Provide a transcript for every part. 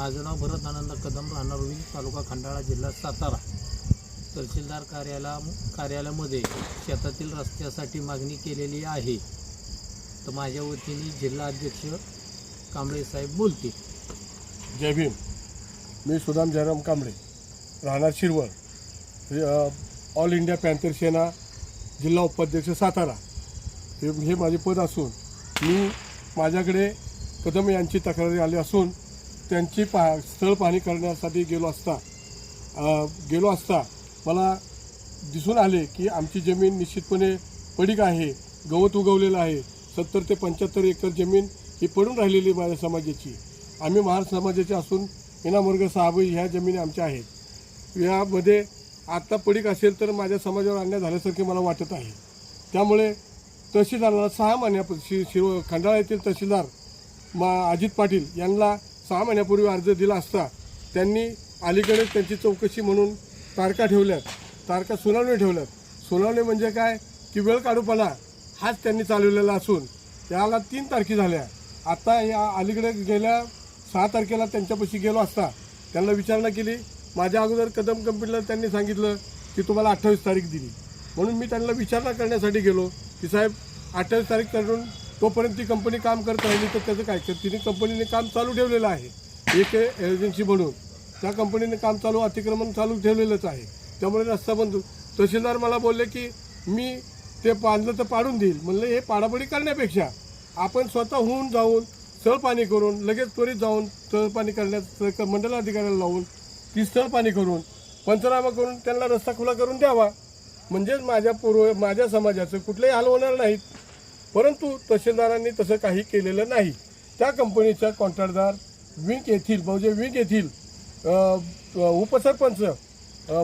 माझं नाव भरत आनंद कदम राहणार विल तालुका खंडाळा जिल्हा सातारा. तहसीलदार कार्यालया कार्यालयामध्ये शेतातील रस्त्यासाठी मागणी केलेली आहे. तर माझ्या वतीने जिल्हा अध्यक्ष कांबळे साहेब बोलतील. जय भीम. मी सुदाम जयराम कांबळे. राहणार Shirwal. All India Panther Sena जिल्हा उपाध्यक्ष सातारा. हे हे माझे पद असून मी माझ्याकडे कदम यांची तक्रारी आली असून त्यांची पा स्थळ पाहणी करण्यासाठी गेलो असता गेलो असता मला दिसून आले की आमची जमीन निश्चितपणे पडीक आहे गवत उगवलेलं आहे. सत्तर ते पंच्याहत्तर एकर जमीन ही पडून राहिलेली माझ्या समाजाची. आम्ही महार समाजाचे असून इनामवर्ग साहबई ह्या जमिनी आमच्या आहेत. यामध्ये आत्ता पडीक असेल तर माझ्या समाजावर अन्याय झाल्यासारखे मला वाटत आहे. त्यामुळे तहसीलदाराला सहा महिन्यापासून शि शिरो खंडाळा येथील तहसीलदार मा अजित पाटील यांना सहा महिन्यापूर्वी अर्ज दिला असता त्यांनी अलीकडे त्यांची चौकशी म्हणून तारखा ठेवल्यात. तारखा सुनावणी ठेवल्यात. सुनावणी म्हणजे काय? की वेळ काढूपणा हाच त्यांनी चालवलेला असून त्याला तीन तारखे झाल्या. आता या अलीकडे गेल्या सहा तारखेला त्यांच्यापाशी गेलो असता त्यांना विचारणा केली. माझ्या अगोदर कदम कंपनीला त्यांनी सांगितलं की तुम्हाला अठ्ठावीस तारीख दिली. म्हणून मी त्यांना विचारणा करण्यासाठी गेलो. की साहेब अठ्ठावीस तारीख करून तोपर्यंत ती कंपनी काम करत राहिली तर त्याचं काय? तर तिने कंपनीने काम चालू ठेवलेलं आहे. एक एजन्सी म्हणून. त्या कंपनीने काम चालू अतिक्रमण चालू ठेवलेलंच आहे. त्यामुळे रस्ता बंद. तहसीलदार मला बोलले की मी ते बांधलं तर पाडून देईल. म्हणलं हे पाडापडी करण्यापेक्षा आपण स्वतः होऊन जाऊन सळपाणी करून लगेच त्वरित जाऊन सळपाणी करण्यात करण्याचं मंडल अधिकाऱ्याला लावून ती स्थळ पाणी करून पंचनामा करून त्यांना रस्ता खुला करून द्यावा. म्हणजेच माझ्या पूर्व माझ्या समाजाचं कुठलंही हाल होणार नाहीत. परंतु तहसीलदारांनी तसं काही केलेलं नाही. त्या कंपनीचा कॉन्ट्रॅक्टदार विंक येथील म्हणजे विंक येथील उपसरपंच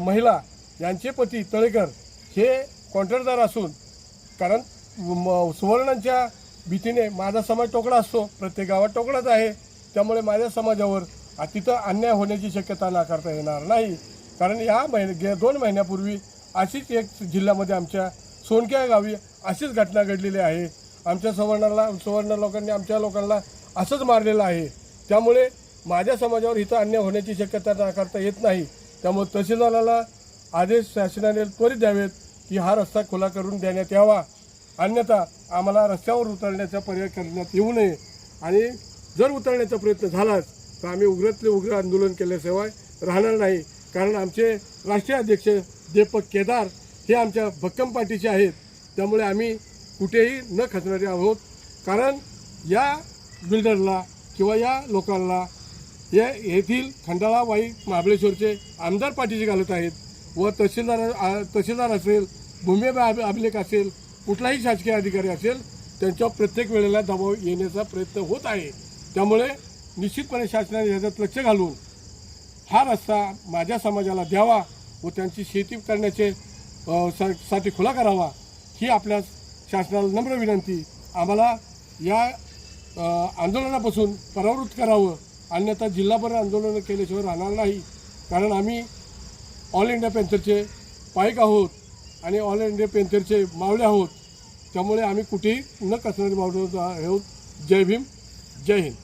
महिला यांचे पती तळेकर हे कॉन्ट्रॅक्टदार असून कारण म- सुवर्णांच्या भीतीने माझा समाज टोकडा असतो. प्रत्येक गावात टोकडाच आहे. त्यामुळे माझ्या समाजावर तिथं अन्याय होण्याची शक्यता नाकारता येणार नाही. कारण या महिने गे दोन महिन्यापूर्वी अशीच एक जिल्ह्यामध्ये आमच्या सोनक्या गावी अशीच घटना घडलेली आहे. आमच्या सवर्णाला सुवर्ण लोकांनी आमच्या लोकांना असंच मारलेलं आहे. त्यामुळे माझ्या समाजावर इथं अन्याय होण्याची शक्यता नाकारता येत नाही. त्यामुळे तहसीलदाराला आदेश शासनाने त्वरित द्यावेत की हा रस्ता खुला करून देण्यात यावा. अन्यथा आम्हाला रस्त्यावर उतरण्याचा पर्याय करण्यात येऊ नये. आणि जर उतरण्याचा प्रयत्न झालाच तर आम्ही उग्रातले उग्र आंदोलन केल्याशिवाय राहणार नाही. कारण आमचे राष्ट्रीय अध्यक्ष दीपक केदार हे आमच्या भक्कम पाठीचे आहेत. त्यामुळे आम्ही कुठेही न खचणारे आहोत. कारण या बिल्डरला किंवा या लोकांना या येथील खंडाळाबाई महाबळेश्वरचे आमदार पाठीशी घालत आहेत व तहसीलदार तहसीलदार असेल भूमी अभिलेख असेल कुठलाही शासकीय अधिकारी असेल त्यांच्यावर प्रत्येक वेळेला दबाव येण्याचा प्रयत्न होत आहे. त्यामुळे निश्चितपणे शासनाने ह्याच्यात लक्ष घालून हा रस्ता माझ्या समाजाला द्यावा व त्यांची शेती करण्याचे सा- साठी खुला करावा. ही आपल्या शासनाला नम्र विनंती आम्हाला या आंदोलनापासून परावृत्त करावं. अन्यथा जिल्हाभर आंदोलनं केल्याशिवाय राहणार नाही. कारण आम्ही ऑल इंडिया पॅन्थरचे पाईक आहोत आणि ऑल इंडिया पॅन्थरचे मावळे आहोत. त्यामुळे आम्ही कुठेही न कसणारे मावळे आहोत. जय भीम जय हिंद.